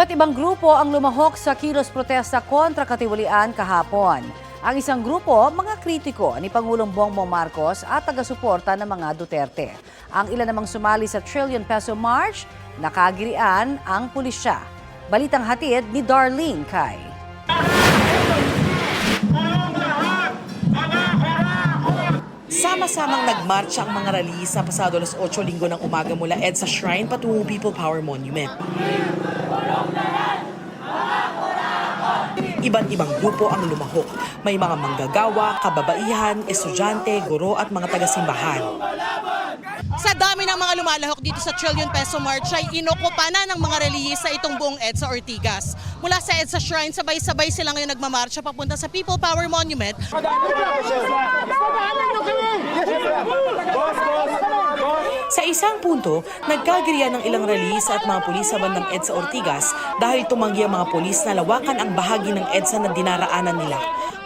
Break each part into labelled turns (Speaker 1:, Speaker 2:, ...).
Speaker 1: Iba't ibang grupo ang lumahok sa kilos protesta kontra katiwalian kahapon. Ang isang grupo, mga kritiko ni Pangulong Bongbong Marcos at taga-suporta ng mga Duterte. Ang ilan namang sumali sa Trillion Peso March, nakagirian ang pulisya. Balitang hatid ni Darlene Kai.
Speaker 2: Sama-samang nagmarcha ang mga rally sa pasado alas 8 linggo ng umaga mula EDSA Shrine patungo People Power Monument. Iba't ibang grupo ang lumahok. May mga manggagawa, kababaihan, estudyante, guro at mga taga-simbahan.
Speaker 3: Sa dami ng mga lumalahok dito sa Trillion Peso March ay inukupa na ng mga relihista itong buong EDSA Ortigas. Mula sa EDSA Shrine, sabay-sabay sila ngayon nagmamarcha papunta sa People Power Monument
Speaker 2: Sa isang punto, nagkagirian ng ilang rallyista at mga pulis sa bandang EDSA Ortigas dahil tumanggi ang mga pulis na lawakan ang bahagi ng EDSA na dinaraanan nila.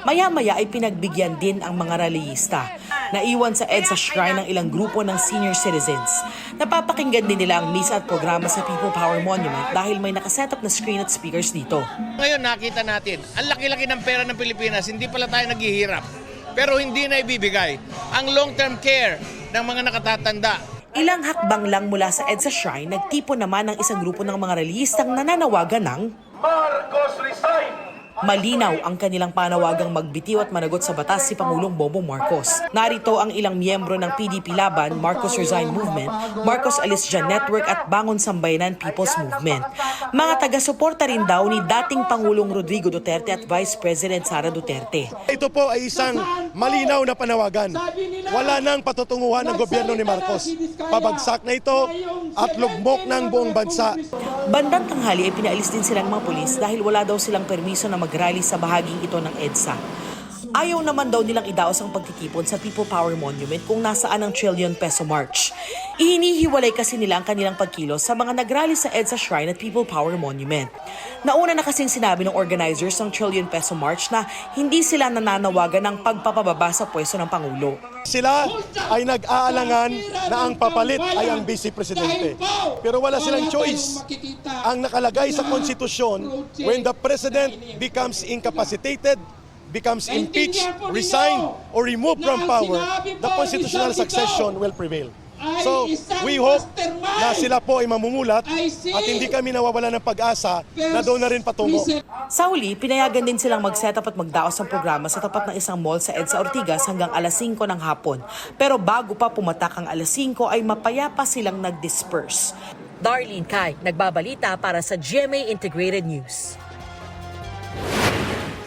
Speaker 2: Maya-maya ay pinagbigyan din ang mga rallyista. Naiwan sa EDSA Shrine ng ilang grupo ng senior citizens. Napapakinggan din nila ang misa at programa sa People Power Monument dahil may nakaset up na screen at speakers dito.
Speaker 4: Ngayon nakita natin, ang laki-laki ng pera ng Pilipinas, hindi pala tayo naghihirap. Pero hindi na ibibigay ang long-term care ng mga nakatatanda.
Speaker 2: Ilang hakbang lang mula sa EDSA Shrine, nagtipon naman ang isang grupo ng mga rallyistang nananawagan ng
Speaker 5: Marcos resign!
Speaker 2: Malinaw ang kanilang panawagang magbitiw at managot sa batas si Pangulong Bongbong Marcos. Narito ang ilang miyembro ng PDP Laban, Marcos Resign Movement, Marcos Alis Dyan Network at Bangon Sambayanan People's Movement. Mga taga-suporta rin daw ni dating Pangulong Rodrigo Duterte at Vice President Sara Duterte.
Speaker 5: Ito po ay isang malinaw na panawagan. Wala nang patutunguhan ng gobyerno ni Marcos. Pabagsak na ito at lugmok ng buong bansa.
Speaker 2: Bandang tanghali ay pinaalis din silang mga pulis dahil wala daw silang permiso na mag-rally sa bahaging ito ng EDSA. Ayaw naman daw nilang idaos ang pagtitipon sa People Power Monument kung nasaan ang Trillion Peso March. Ihinihiwalay kasi nila ang kanilang pagkilos sa mga nagrally sa EDSA Shrine at People Power Monument. Nauna na kasing sinabi ng organizers ng Trillion Peso March na hindi sila nananawagan ng pagpapababa sa pwesto ng Pangulo.
Speaker 5: Sila ay nag-aalangan na ang papalit ay ang vice presidente. Pero wala silang choice. Ang nakalagay sa konstitusyon, when the president becomes incapacitated, becomes impeached, resigned, or removed from power, the constitutional succession will prevail. So, we hope na sila po ay mamumulat at hindi kami nawawala ng pag-asa na doon na rin patungo.
Speaker 2: Sa huli, pinayagan din silang mag-set up at magdaos ng programa sa tapat ng isang mall sa EDSA Ortigas hanggang alas 5 ng hapon. Pero bago pa pumatak ang alas 5 ay mapayapa silang nag-disperse. Darlene Kai, nagbabalita para sa GMA Integrated News.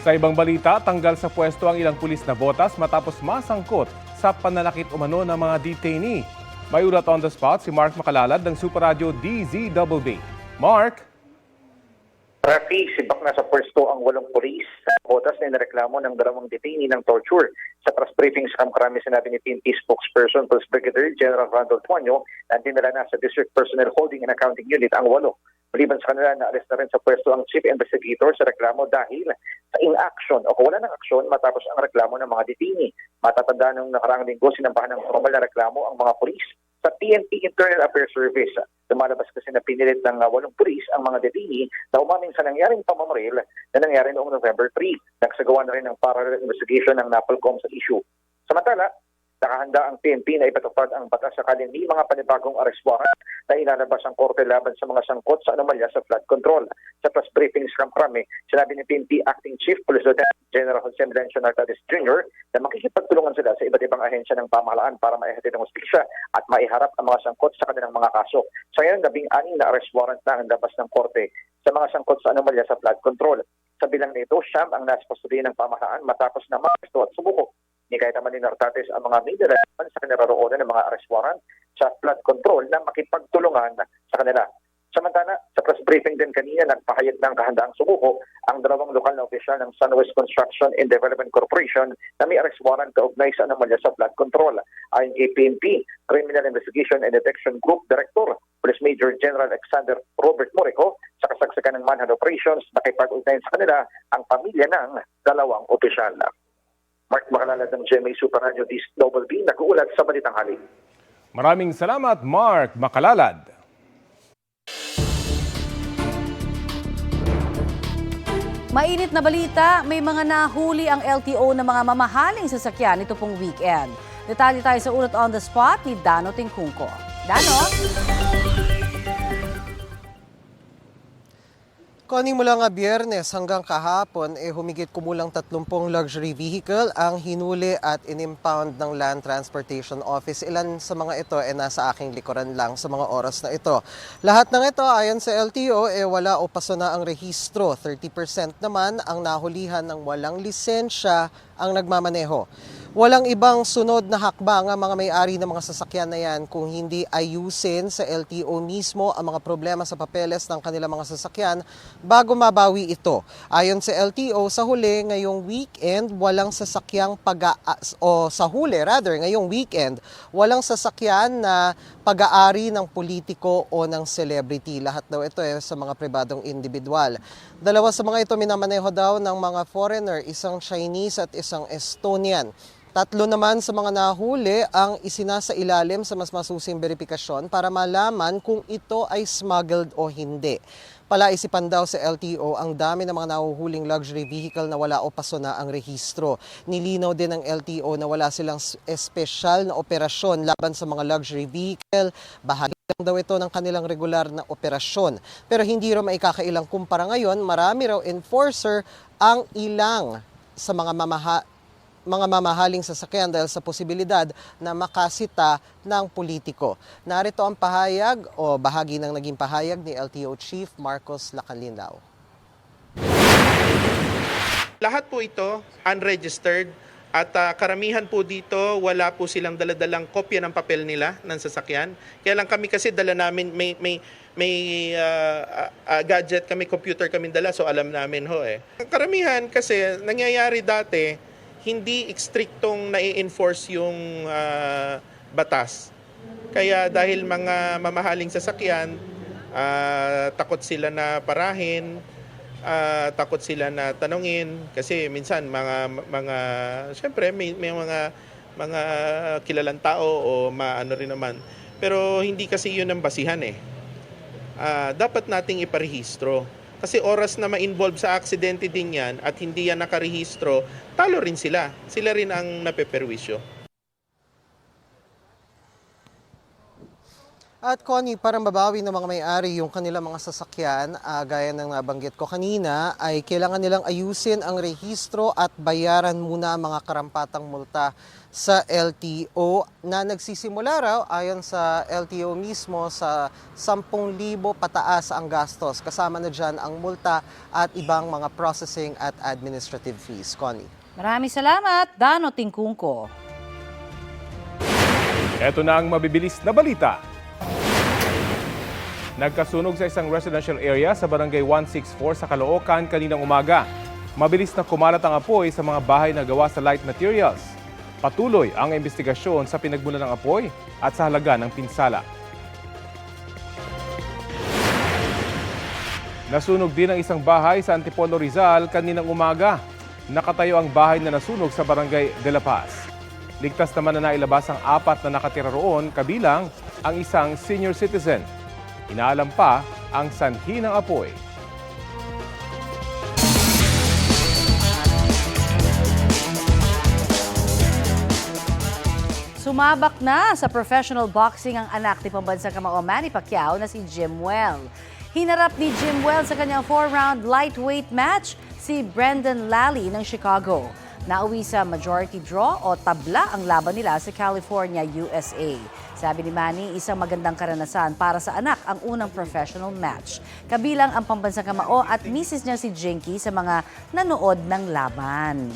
Speaker 6: Sa ibang balita, tanggal sa pwesto ang ilang pulis na botas matapos masangkot sa pananakit umano ng mga detainee. May ulat on the spot si Mark Makalalad ng Super Radio DZBB. Mark?
Speaker 7: Rafi, sibak na sa pwesto ang walong polis sa botas na inareklamo ng dalawang detainee ng torture. Sa press briefing sa Kamkrami, sinabi ni PNP spokesperson Police Brigadier General Randall Tuanyo na dinala na sa District Personnel Holding and Accounting Unit ang walo. Maliban sa kanila, naalis na rin sa pwesto ang Chief Investigator sa reklamo dahil sa inaction o wala ng aksyon matapos ang reklamo ng mga detainee. Matatanda nung nakaraang linggo, sinampahan ng formal na reklamo ang mga polis sa PNP Internal Affairs Service. Lumalabas kasi na pinilit ng uh, walong pulis ang mga detainee na umamin sa nangyaring pamamaril na nangyari noong November 3. Nagsagawa na rin ng parallel investigation ng NAPOLCOM sa issue. Samantala, nakahanda ang PNP na ipatupad ang batas sakaling may mga panibagong arrest warrant na ilalabas ang korte laban sa mga sangkot sa anomalya sa flood control. Sa press briefing sa Kamkrami, sinabi ni PNP Acting Chief Police Lieutenant General Jose Melencio Nartades Jr. na makikipagtulungan sila sa iba't ibang ahensya ng pamahalaan para maihatid ang hustisya at maiharap ang mga sangkot sa kanilang mga kaso. Sa ngayon, labing aning na arrest warrant na ang labas ng korte sa mga sangkot sa anomalya sa flood control. Sa bilang nito, siyam ang nasa ng pamahalaan matapos na maresto at sumuko ni kahit naman ni Nartates ang mga may dalaman sa kinaroroonan ng mga arrest sa flood control na makipagtulungan sa kanila. Samantala, sa press briefing din kanina, nagpahayag ng kahandaang sumuko ang dalawang lokal na opisyal ng Sunwest Construction and Development Corporation na may arrest warrant kaugnay sa anomalya sa flood control. Ayon kay PNP, Criminal Investigation and Detection Group Director, Police Major General Alexander Robert Morico, sa kasagsagan ng manhunt operations, nakipag-ugnayan sa kanila ang pamilya ng dalawang opisyal. Mark Makalalad ng GMA Super Radio Dis Global B, nag-uulat sa Balitang Hali.
Speaker 6: Maraming salamat, Mark Makalalad.
Speaker 1: Mainit na balita, may mga nahuli ang LTO ng mga mamahaling sasakyan ito pong weekend. Detalye tayo sa ulat on the spot ni Dano Tingkungko. Dano?
Speaker 8: Connie mula nga biyernes hanggang kahapon, eh, humigit kumulang 30 luxury vehicle ang hinuli at inimpound ng Land Transportation Office. Ilan sa mga ito ay nasa aking likuran lang sa mga oras na ito. Lahat ng ito ayon sa LTO, eh, wala o paso na ang rehistro. 30% naman ang nahulihan ng walang lisensya ang nagmamaneho. Walang ibang sunod na hakbang ang mga may-ari ng mga sasakyan na yan kung hindi ayusin sa LTO mismo ang mga problema sa papeles ng kanilang mga sasakyan bago mabawi ito. Ayon sa LTO, sa huli ngayong weekend, walang sasakyang pag o sa huli rather, ngayong weekend, walang sasakyan na pag-aari ng politiko o ng celebrity. Lahat daw ito eh, sa mga pribadong individual. Dalawa sa mga ito minamaneho daw ng mga foreigner, isang Chinese at isang Estonian. Tatlo naman sa mga nahuli ang isinasa ilalim sa mas masusing verifikasyon para malaman kung ito ay smuggled o hindi. Palaisipan daw sa LTO ang dami ng mga nahuhuling luxury vehicle na wala o paso na ang rehistro. Nilinaw din ng LTO na wala silang espesyal na operasyon laban sa mga luxury vehicle. Bahagi lang daw ito ng kanilang regular na operasyon. Pero hindi raw maikakailang kumpara ngayon, marami raw enforcer ang ilang sa mga mamaha mga mamahaling sasakyan dahil sa posibilidad na makasita ng politiko. Narito ang pahayag o bahagi ng naging pahayag ni LTO Chief Marcos Lacanlinao.
Speaker 9: Lahat po ito unregistered at ah, karamihan po dito wala po silang daladalang kopya ng papel nila ng sasakyan. Kaya lang kami kasi dala namin may may may ah, ah, gadget kami, computer kami dala so alam namin ho eh. Karamihan kasi nangyayari dati hindi strictong nai-enforce yung ah, batas. Kaya dahil mga mamahaling sasakyan, ah, takot sila na parahin, ah, takot sila na tanungin kasi minsan mga mga syempre may, may mga mga kilalang tao o maano rin naman. Pero hindi kasi 'yun ang basihan eh. Ah, dapat nating iparehistro. Kasi oras na ma-involve sa aksidente din yan at hindi yan nakarehistro, talo rin sila. Sila rin ang napeperwisyo.
Speaker 8: At Connie, para mabawi ng mga may-ari yung kanilang mga sasakyan, ah, gaya ng nabanggit ko kanina, ay kailangan nilang ayusin ang rehistro at bayaran muna ang mga karampatang multa sa LTO na nagsisimula raw ayon sa LTO mismo sa 10,000 pataas ang gastos. Kasama na dyan ang multa at ibang mga processing at administrative fees. Connie.
Speaker 1: Maraming salamat, Dano Tingkungko.
Speaker 6: Ito na ang mabibilis na balita. Nagkasunog sa isang residential area sa barangay 164 sa Caloocan kaninang umaga. Mabilis na kumalat ang apoy sa mga bahay na gawa sa light materials. Patuloy ang investigasyon sa pinagmula ng apoy at sa halaga ng pinsala. Nasunog din ang isang bahay sa Antipolo Rizal kaninang umaga. Nakatayo ang bahay na nasunog sa barangay De La Paz. Ligtas naman na nailabas ang apat na nakatira roon kabilang ang isang senior citizen. Inaalam pa ang sanhi ng apoy.
Speaker 1: Sumabak na sa professional boxing ang anak ni pambansang kamao Manny Pacquiao na si Jim Well. Hinarap ni Jim Well sa kanyang four-round lightweight match si Brendan Lally ng Chicago. Nauwi sa majority draw o tabla ang laban nila sa California, USA. Sabi ni Manny, isang magandang karanasan para sa anak ang unang professional match. Kabilang ang pambansang kamao at misis niya si Jinky sa mga nanood ng laban.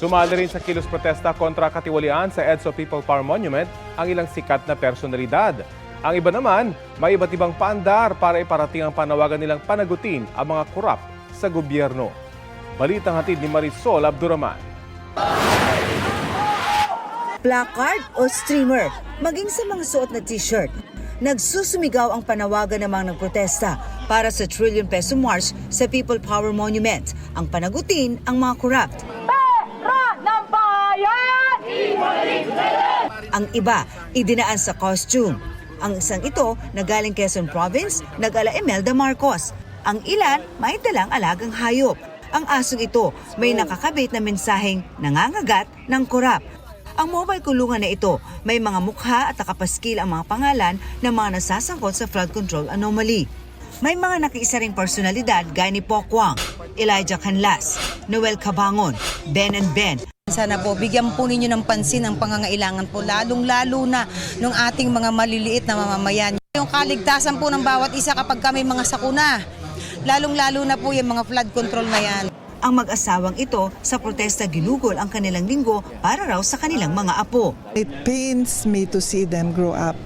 Speaker 6: Sumali rin sa kilos protesta kontra katiwalian sa EDSO People Power Monument ang ilang sikat na personalidad. Ang iba naman, may iba't ibang paandar para iparating ang panawagan nilang panagutin ang mga korap sa gobyerno. Balitang hatid ni Marisol Abduraman.
Speaker 10: placard o streamer, maging sa mga suot na t-shirt. Nagsusumigaw ang panawagan ng protesta para sa Trillion Peso March sa People Power Monument. Ang panagutin ang mga corrupt. Ang iba, idinaan sa costume. Ang isang ito, nagaling Quezon Province, nagala Imelda Marcos. Ang ilan, may dalang alagang hayop. Ang asong ito, may nakakabit na mensaheng nangangagat ng kurap. Ang mobile kulungan na ito, may mga mukha at nakapaskil ang mga pangalan ng mga nasasangkot sa flood control anomaly. May mga nakiisa ring personalidad gaya ni Pokwang, Elijah Canlas, Noel Cabangon, Ben and Ben,
Speaker 11: Sana po bigyan po ninyo ng pansin ang pangangailangan po lalong-lalo na ng ating mga maliliit na mamamayan. Yung kaligtasan po ng bawat isa kapag kami mga sakuna. Lalong-lalo na po yung mga flood control na yan.
Speaker 10: ang mag-asawang ito sa protesta ginugol ang kanilang linggo para raw sa kanilang mga apo.
Speaker 12: It pains me to see them grow up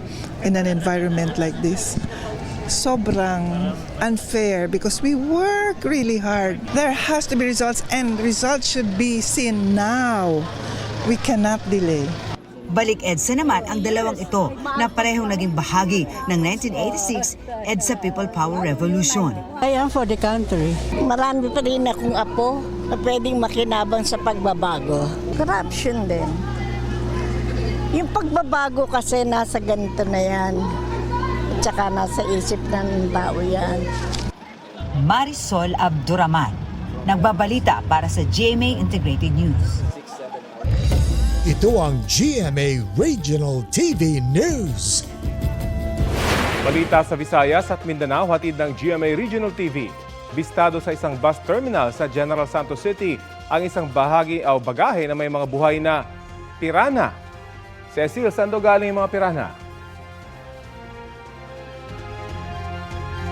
Speaker 12: in an environment like this. Sobrang unfair because we work really hard. There has to be results and results should be seen now. We cannot delay.
Speaker 10: Balik EDSA naman ang dalawang ito na parehong naging bahagi ng 1986 EDSA People Power Revolution.
Speaker 13: I am for the country. Marami pa rin akong apo na pwedeng makinabang sa pagbabago. Corruption din. Yung pagbabago kasi nasa ganito na yan. At saka nasa isip ng tao yan.
Speaker 10: Marisol Abduraman, nagbabalita para sa GMA Integrated News.
Speaker 14: Ito ang GMA Regional TV News.
Speaker 6: Balita sa Visayas at Mindanao, hatid ng GMA Regional TV. Bistado sa isang bus terminal sa General Santos City ang isang bahagi o bagahe na may mga buhay na pirana. Cecil, saan daw galing yung mga pirana?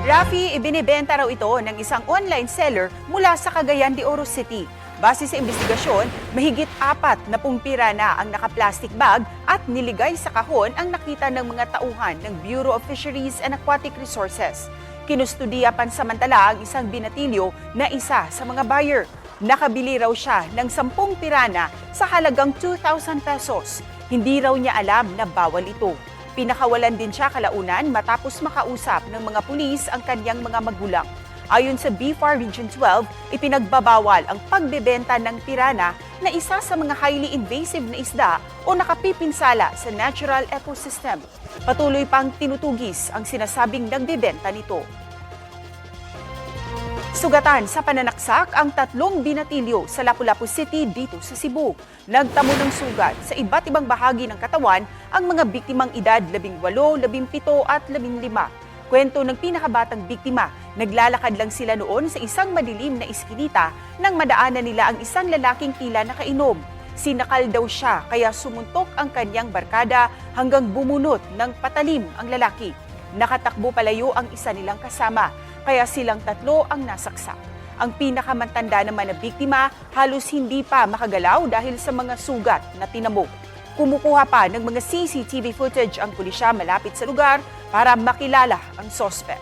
Speaker 15: Rafi, ibinibenta raw ito ng isang online seller mula sa Cagayan de Oro City. Base sa investigasyon, mahigit apat na pumpira na ang naka-plastic bag at niligay sa kahon ang nakita ng mga tauhan ng Bureau of Fisheries and Aquatic Resources. Kinustudiya pansamantala ang isang binatilyo na isa sa mga buyer. Nakabili raw siya ng 10 pirana sa halagang 2,000 pesos. Hindi raw niya alam na bawal ito. Pinakawalan din siya kalaunan matapos makausap ng mga pulis ang kanyang mga magulang. Ayon sa BFAR Region 12, ipinagbabawal ang pagbebenta ng pirana na isa sa mga highly invasive na isda o nakapipinsala sa natural ecosystem. Patuloy pang tinutugis ang sinasabing nagbebenta nito. Sugatan sa pananaksak ang tatlong binatilyo sa Lapu-Lapu City dito sa Cebu. Nagtamo ng sugat sa iba't ibang bahagi ng katawan ang mga biktimang edad 18, 17 at 15. Kwento ng pinakabatang biktima, naglalakad lang sila noon sa isang madilim na iskinita nang madaanan nila ang isang lalaking tila nakainom. Sinakal daw siya kaya sumuntok ang kanyang barkada hanggang bumunot ng patalim ang lalaki. Nakatakbo palayo ang isa nilang kasama, kaya silang tatlo ang nasaksak. Ang pinakamantanda naman na biktima halos hindi pa makagalaw dahil sa mga sugat na tinamo. Kumukuha pa ng mga CCTV footage ang pulisya malapit sa lugar para makilala ang sospek.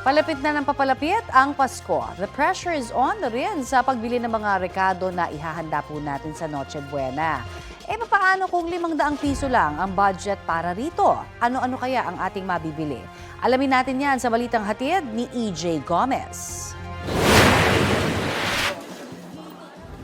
Speaker 1: Palapit na ng papalapit ang Pasko. The pressure is on na rin sa pagbili ng mga rekado na ihahanda po natin sa Noche Buena. E paano kung 500 piso lang ang budget para rito? Ano-ano kaya ang ating mabibili? Alamin natin yan sa balitang hatid ni EJ Gomez.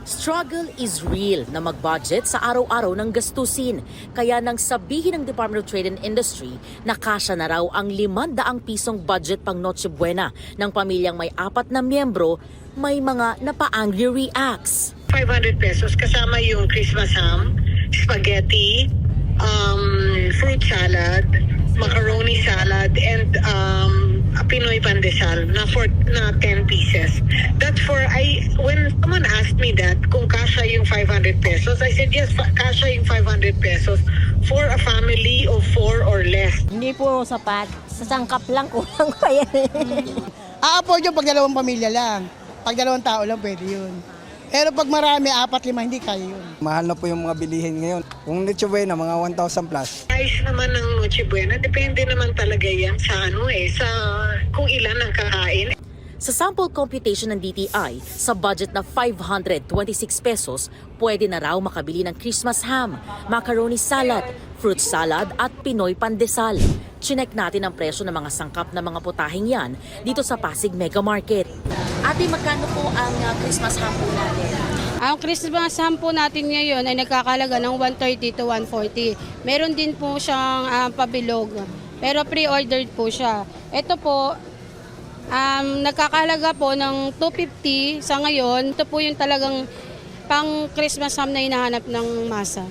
Speaker 16: Struggle is real na mag-budget sa araw-araw ng gastusin. Kaya nang sabihin ng Department of Trade and Industry na kasya na raw ang 500 pisong budget pang Noche Buena ng pamilyang may apat na miyembro, may mga napa-angry reacts.
Speaker 17: 500 pesos kasama yung Christmas ham, spaghetti, um, fruit salad, macaroni salad, and um, a Pinoy pandesal na for na 10 pieces. That's for I when someone asked me that kung kasha yung 500 pesos, I said yes, kasha yung 500 pesos for a family of four or less.
Speaker 13: Hindi po sapat. Sa sangkap lang kulang pa yan.
Speaker 18: A-afford yung pag dalawang pamilya lang. Pag dalawang tao lang, pwede yun. Pero pag marami, apat, lima, hindi kaya yun.
Speaker 19: Mahal na po yung mga bilihin ngayon. Kung Noche Buena, mga 1,000 plus.
Speaker 17: Price naman ng Noche Buena, depende naman talaga yan sa ano eh, sa kung ilan ang kakain.
Speaker 16: Sa sample computation ng DTI, sa budget na 526 pesos, pwede na raw makabili ng Christmas ham, macaroni salad, fruit salad at Pinoy pandesal. Chinek natin ang presyo ng mga sangkap na mga putahing yan dito sa Pasig Mega Market. Ate, magkano po ang uh, Christmas ham po natin?
Speaker 20: Ang Christmas ham po natin ngayon ay nagkakalaga ng 130 to 140. Meron din po siyang ah, pabilog, pero pre-ordered po siya. Ito po, um, nagkakalaga po ng 250 sa ngayon. Ito po yung talagang pang Christmas ham na hinahanap ng masa.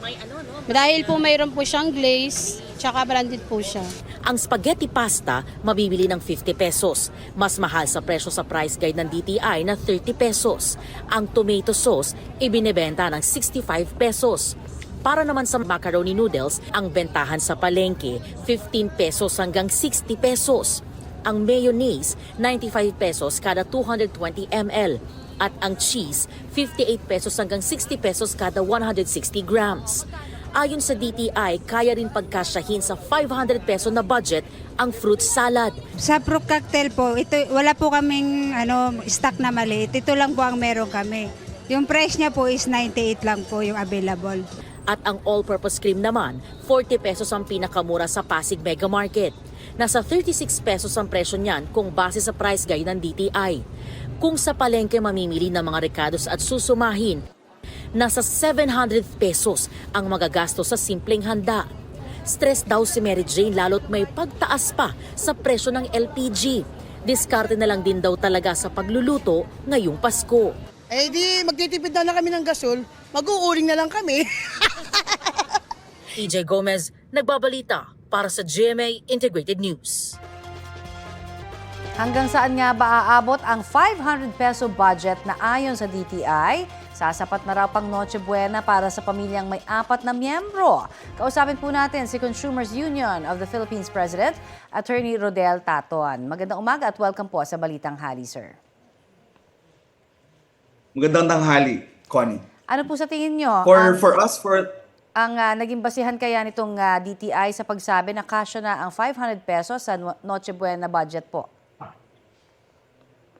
Speaker 16: May ano, no?
Speaker 20: Dahil po mayroon po siyang glaze, tsaka branded po siya.
Speaker 16: Ang spaghetti pasta mabibili ng 50 pesos. Mas mahal sa presyo sa price guide ng DTI na 30 pesos. Ang tomato sauce ibinebenta ng 65 pesos. Para naman sa macaroni noodles, ang bentahan sa palengke 15 pesos hanggang 60 pesos. Ang mayonnaise 95 pesos kada 220 ml at ang cheese 58 pesos hanggang 60 pesos kada 160 grams. Ayon sa DTI, kaya rin pagkasyahin sa 500 peso na budget ang fruit salad.
Speaker 21: Sa fruit cocktail po, ito wala po kaming ano stock na maliit. Ito lang po ang meron kami. Yung price niya po is 98 lang po yung available.
Speaker 16: At ang all-purpose cream naman, 40 pesos ang pinakamura sa Pasig Mega Market. Nasa 36 pesos ang presyo niyan kung base sa price guide ng DTI. Kung sa palengke mamimili ng mga recados at susumahin, nasa 700 pesos ang magagasto sa simpleng handa. Stress daw si Mary Jane lalo't may pagtaas pa sa presyo ng LPG. Diskarte na lang din daw talaga sa pagluluto ngayong Pasko.
Speaker 18: Eh di magtitipid na, na kami ng gasol, mag-uuling na lang kami.
Speaker 16: EJ Gomez, nagbabalita para sa GMA Integrated News.
Speaker 1: Hanggang saan nga ba aabot ang 500 peso budget na ayon sa DTI? Sasapat na raw pang Noche Buena para sa pamilyang may apat na miyembro. Kausapin po natin si Consumers Union of the Philippines President, Attorney Rodel Taton. Magandang umaga at welcome po sa Balitang Hali, sir.
Speaker 22: Magandang tanghali, Connie.
Speaker 1: Ano po sa tingin nyo?
Speaker 22: For
Speaker 1: ang,
Speaker 22: for us for
Speaker 1: ang ah, naging basihan kaya nitong ah, DTI sa pagsabi na kasya na ang 500 pesos sa No- Noche Buena budget po?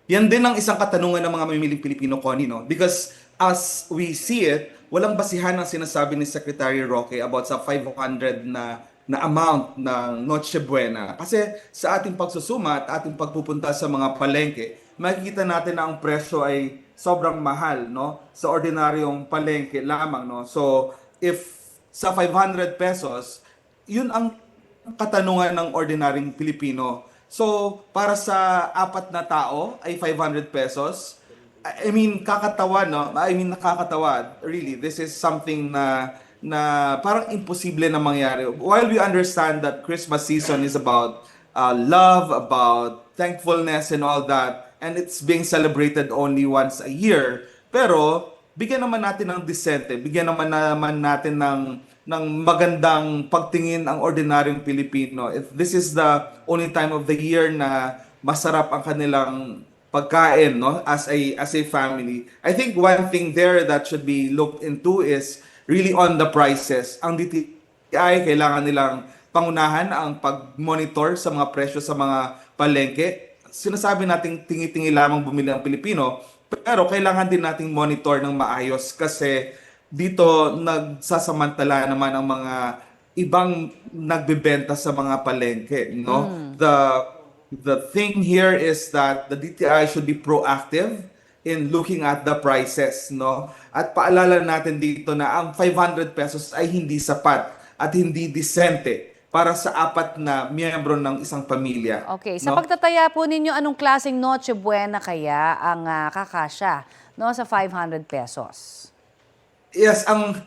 Speaker 22: yan din ang isang katanungan ng mga mamimiling Pilipino, Connie, no? Because as we see it, walang basihan ang sinasabi ni Secretary Roque about sa 500 na na amount ng Noche Buena. Kasi sa ating pagsusuma at ating pagpupunta sa mga palengke, makikita natin na ang presyo ay sobrang mahal, no? Sa ordinaryong palengke lamang, no? So, if sa 500 pesos, yun ang katanungan ng ordinaryong Pilipino. So, para sa apat na tao ay 500 pesos. I mean, kakatawa, no? I mean, nakakatawa. Really, this is something na na parang imposible na mangyari. While we understand that Christmas season is about uh, love, about thankfulness and all that, and it's being celebrated only once a year, pero bigyan naman natin ng disente, bigyan naman naman natin ng ng magandang pagtingin ang ordinaryong Pilipino. If this is the only time of the year na masarap ang kanilang pagkain no as a as a family. I think one thing there that should be looked into is really on the prices. Ang DTI kailangan nilang pangunahan ang pag-monitor sa mga presyo sa mga palengke. Sinasabi nating tingi-tingi lamang bumili ang Pilipino, pero kailangan din nating monitor ng maayos kasi dito nagsasamantala naman ang mga ibang nagbebenta sa mga palengke, no? The the thing here is that the DTI should be proactive in looking at the prices, no? At paalala natin dito na ang 500 pesos ay hindi sapat at hindi disente para sa apat na miyembro ng isang pamilya.
Speaker 1: Okay, sa
Speaker 22: no?
Speaker 1: pagtataya po ninyo, anong klaseng Noche Buena kaya ang ah, kakasya no, sa 500 pesos?
Speaker 22: Yes, ang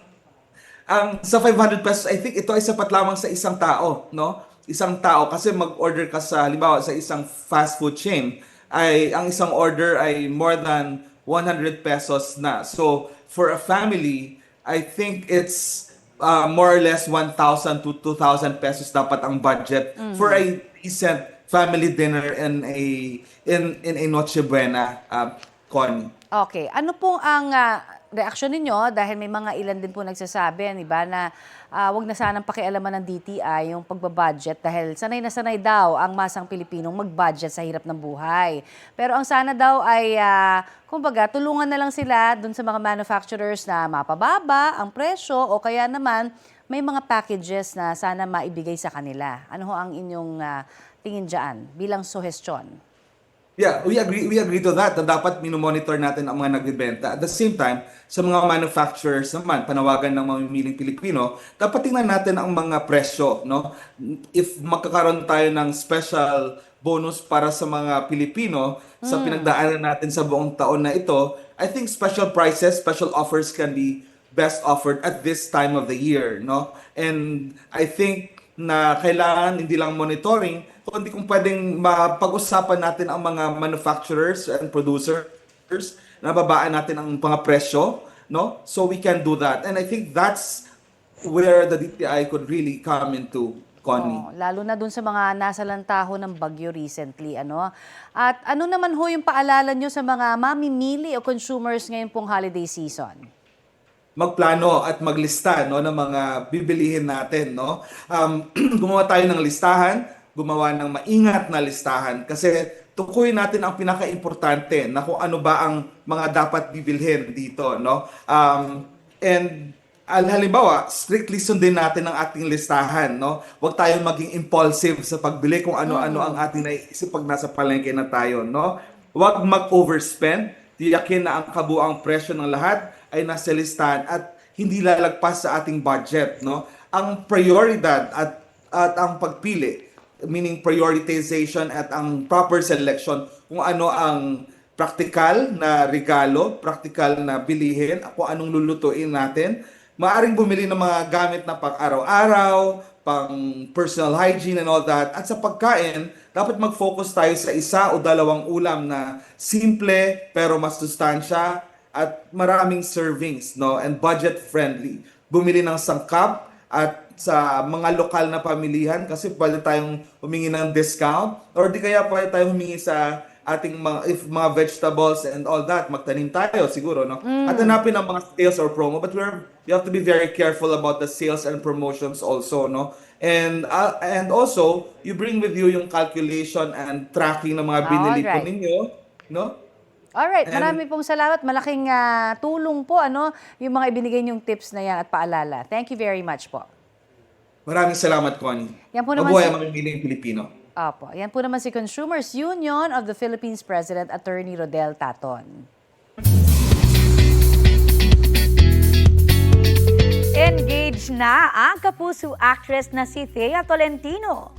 Speaker 22: ang sa 500 pesos, I think ito ay sapat lamang sa isang tao, no? Isang tao kasi mag-order ka sa halimbawa sa isang fast food chain ay ang isang order ay more than 100 pesos na. So, for a family, I think it's uh, more or less 1,000 to 2,000 pesos dapat ang budget for a decent family dinner in a in in a Noche Buena, uh, Connie.
Speaker 1: Okay, ano pong ang ah, reaksyon ninyo dahil may mga ilan din po nagsasabi, di ba, na ah, wag na sanang pakialaman ng DTI yung pagbabudget dahil sanay na sanay daw ang masang Pilipinong mag-budget sa hirap ng buhay. Pero ang sana daw ay, ah, kumbaga, tulungan na lang sila dun sa mga manufacturers na mapababa ang presyo o kaya naman may mga packages na sana maibigay sa kanila. Ano ho ang inyong ah, tingin dyan bilang suhestyon?
Speaker 22: Yeah, we agree we agree to that na dapat minomonitor natin ang mga nagbebenta. At the same time, sa mga manufacturers naman, panawagan ng mamimiling Pilipino, dapat tingnan natin ang mga presyo, no? If magkakaroon tayo ng special bonus para sa mga Pilipino sa
Speaker 23: Mm.
Speaker 22: pinagdaanan natin sa buong taon na ito, I think special prices, special offers can be best offered at this time of the year, no? And I think na kailangan hindi lang monitoring, kundi kung pwedeng mapag-usapan natin ang mga manufacturers and producers, na natin ang mga presyo, no? So we can do that. And I think that's where the DTI could really come into, Connie.
Speaker 1: Oo, lalo na dun sa mga nasa lantaho ng bagyo recently. Ano? At ano naman ho yung paalala nyo sa mga mamimili o consumers ngayon pong holiday season?
Speaker 22: Magplano at maglista no ng mga bibilihin natin no? Um, gumawa tayo ng listahan gumawa ng maingat na listahan kasi tukuyin natin ang pinaka-importante na kung ano ba ang mga dapat bibilhin dito no? Um, and al halimbawa strictly sundin natin ang ating listahan no? Huwag tayong maging impulsive sa pagbili kung ano-ano ang ating naiisip pag nasa palengke na tayo no? Huwag mag-overspend tiyakin na ang kabuang presyo ng lahat ay nasa listahan at hindi lalagpas sa ating budget no ang prioridad at at ang pagpili meaning prioritization at ang proper selection kung ano ang practical na regalo, practical na bilihin, kung anong lulutuin natin. Maaring bumili ng mga gamit na pang araw-araw, pang personal hygiene and all that. At sa pagkain, dapat mag-focus tayo sa isa o dalawang ulam na simple pero mas sustansya at maraming servings no and budget friendly. Bumili ng sangkap at sa mga lokal na pamilihan kasi pwede tayong humingi ng discount or di kaya pwede tayong humingi sa ating mga if mga vegetables and all that magtanim tayo siguro no
Speaker 23: Mm.
Speaker 22: at hanapin ang mga sales or promo but we're you have to be very careful about the sales and promotions also no and uh, and also you bring with you yung calculation and tracking ng mga binili po
Speaker 1: Alright.
Speaker 22: ninyo no
Speaker 1: Alright, marami pong salamat. Malaking ah, tulong po ano, yung mga ibinigay niyong tips na yan at paalala. Thank you very much po.
Speaker 22: maraming salamat Connie
Speaker 1: Yan po naman
Speaker 22: mabuhay
Speaker 1: si-
Speaker 22: ang mamimiling Pilipino
Speaker 1: Apo, yan po naman si Consumers Union of the Philippines President Attorney Rodel Taton.
Speaker 24: Engaged na ang kapuso actress na si Thea Tolentino.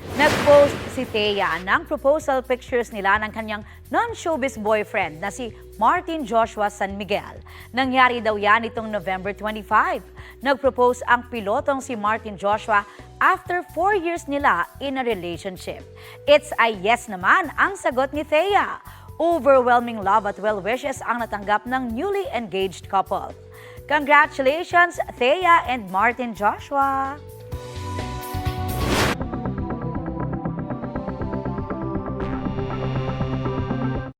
Speaker 24: Nag-post si Thea ng proposal pictures nila ng kanyang non-showbiz boyfriend na si Martin Joshua San Miguel. Nangyari daw yan itong November 25. Nag-propose ang pilotong si Martin Joshua after four years nila in a relationship. It's a yes naman ang sagot ni Thea. Overwhelming love at well wishes ang natanggap ng newly engaged couple. Congratulations, Thea and Martin Joshua!